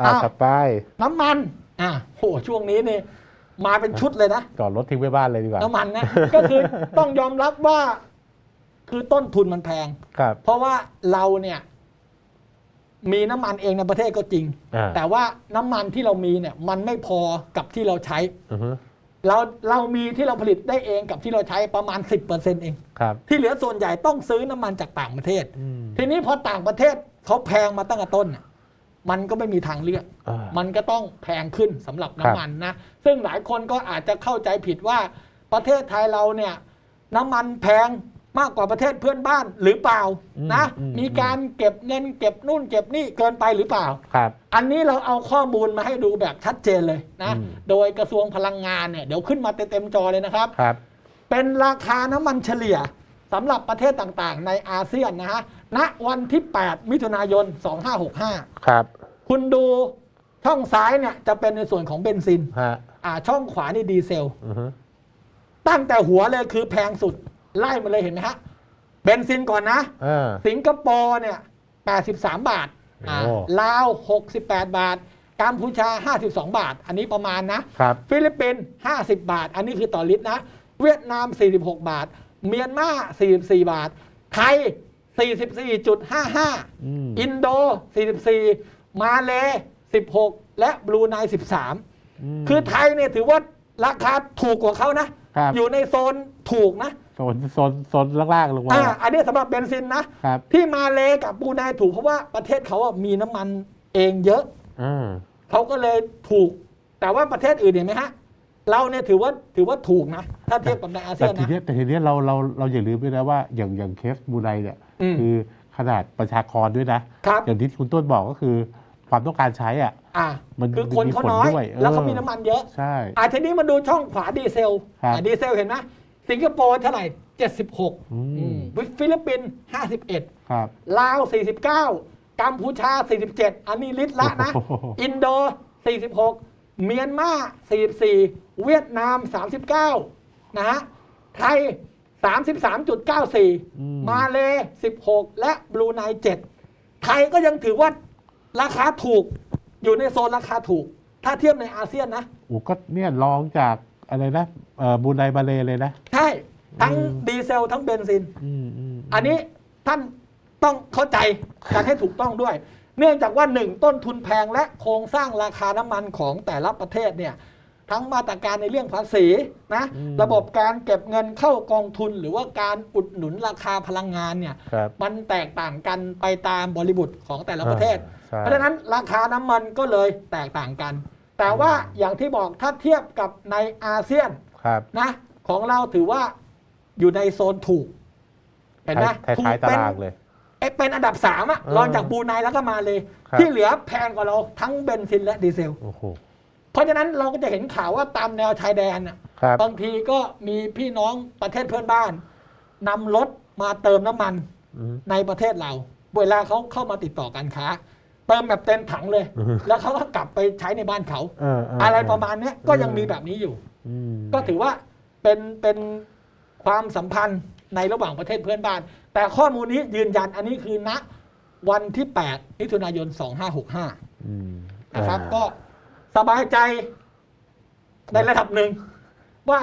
อ่าอ้าว ถัดไปน้ำมัน อ่าโหช่วงนี้นี่มาเป็นชุดเลยนะ จอดรถทิ้งไว้บ้านเลยดีกว่าน้ำมันนะ ก็คือต้องยอมรับว่า คือต้นทุนมันแพง ครับเพราะว่าเราเนี่ย มีน้ำมันเองในประเทศก็จริง อ่าแต่ว่าน้ำมันที่เรามีเนี่ย มันไม่พอกับที่เราใช้ อือฮึเราเรามีที่เราผลิตได้เองกับที่เราใช้ประมาณ 10%เองครับที่เหลือส่วนใหญ่ต้องซื้อน้ำมันจากต่างประเทศ อืมทีนี้พอต่างประเทศเขาแพงมาตั้งแต่ต้นน่ะ มันก็ไม่มีทางเลือก อ่ามันก็ต้องแพงขึ้นสำหรับน้ำมันนะ ซึ่งหลายคนก็อาจจะเข้าใจผิดว่าประเทศไทยเราเนี่ยน้ำมันแพงมากกว่าประเทศเพื่อนบ้านหรือเปล่านะ อืม มีการเก็บเงินเก็บนู่นเก็บนี่เกินไปหรือเปล่า ครับ อันนี้เราเอาข้อมูลมาให้ดูแบบชัดเจนเลยนะ อืม โดยกระทรวงพลังงานเนี่ยเดี๋ยวขึ้นมาเต็มๆจอเลยนะครับ ครับ เป็นราคาน้ำมันเฉลี่ยสำหรับประเทศต่างๆ ในอาเซียนนะฮะ ณ วันที่ 8 มิถุนายน 2565 ครับ คุณดูช่องซ้ายเนี่ยจะเป็นในส่วนของเบนซิน ฮะอ่า ช่องขวานี่ดีเซล อือฮึตั้งแต่หัวเลยคือแพงสุด ไล่มาเลยเห็นไหมฮะ เบนซินก่อนนะ อ่า สิงคโปร์เนี่ย 83 บาทอ่าโอ้ ลาว 68 บาท กัมพูชา 52 บาท อันนี้ประมาณนะ ครับ ฟิลิปปินส์50 บาท อันนี้คือต่อลิตรนะ เวียดนาม 46 บาท เมียนมา 44 บาท ไทย 44.55 อืมอินโด 44 มาเล16 และบรูไน13มคือไทยเนี่ยถือว่าราคาถูกกว่าเขานะครับอยู่ในโซนถูกนะโซนโซนโซนล่างๆลงมาอ่าอันนี้สำหรับเบนซินนะครับที่มาเลกับบรูไนถูกเพราะว่าประเทศเขาอะมีน้ำมันเองเยอะอ่าเขาก็เลยถูก แต่ว่าประเทศอื่นเห็นไหมฮะเราเนี่ยถือว่าถือว่าถูกนะ ถ้าเทียบกับในอาเซีแต่ยนทีนะเนี้ยแต่ทีเนี้ยเราเราเราอย่าลืมด้วยนะว่าอย่างอย่างเคสบูไนเนี่ยอืมคือขนาดประชากรด้วยนะครับอย่างที่คุณต้นบอกก็คือ ความต้องการใช้อะอ่ามันคือคนเขาน้อย มีผลด้วยเออแล้วเขามีน้ำมันเยอะใช่ อ่าทีนี้มาดูช่องขวาดีเซลครับ อ่าดีเซลเห็นไหมสิงคโปร์เท่าไหร่ 76 อือืมมฟิลิปปินส์51 ครับ ลาว 49 กัมพูชา 47 อันนี้ลิตรละนะ โอ้โห อินโด 46 เมียนมา 44 เวียดนาม 39 นะฮะ ไทย 33.94มาเล 16 และบรูไน 7 ไทยก็ยังถือว่า ราคาถูกอยู่ในโซนราคาถูก ถ้าเทียบในอาเซียนนะโอ้ก็เนี่ยลองจากอะไรนะเอ่อบูไนมาเลเลยนะ ใช่ ทั้งอืมดีเซลทั้งเบนซินอืมอืมอันนี้ท่านต้องเข้าใจกันให้ถูกต้องด้วย เนื่องจากว่าหนึ่งต้นทุนแพงและโครงสร้างราคาน้ำมันของแต่ละประเทศเนี่ย ทั้งมาตรการในเรื่องภาษีนะระบบการเก็บเงินเข้ากองทุน หรือว่าการอุดหนุนราคาพลังงานเนี่ยครับมันแตกต่างกันไปตามบริบทของแต่ละประเทศใช่เพราะฉะนั้นราคาน้ำมันก็เลยแตกต่างกัน แต่ว่าอย่างที่บอกถ้าเทียบกับในอาเซียนครับนะของเราถือว่าอยู่ในโซนถูก เห็นไหมท้ายถูท้ายกๆตาเป็นรางเลยเอ๊ะเป็นอันดับสามอะเออรองจากบรูไนแล้วก็มาเลยครับที่เหลือแพงกว่าเราทั้งเบนซินและดีเซลโอ้โห เพราะฉะนั้นเราก็จะเห็นข่าวว่าตามแนวชายแดนน่ะครับ บางทีก็มีพี่น้องประเทศเพื่อนบ้านนำรถมาเติมน้ำมันอืม ในประเทศเรา เวลาเขาเข้ามาติดต่อการค้า เติมแบบเต็มถังเลย อือฮึ แล้วเขาก็กลับไปใช้ในบ้านเขาเออเอะไรประมาณเนี้ยก็ยังมีแบบนี้อยู่ อืมก็ถือว่าเป็นเป็นความสัมพันธ์ในระหว่างประเทศเพื่อนบ้าน แต่ข้อมูลนี้ยืนยันอันนี้คือณวันที่ 8 มิถุนายน 2565 อืมนะครับ อ่าก็ สบายใจในระดับหนึ่ง ว่า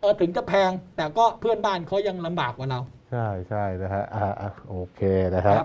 เออถึงจะแพง แต่ก็เพื่อนบ้านเขายังลำบากกว่าเรา ใช่ใช่นะฮะอ่าอ่าโอเคนะครัครับบ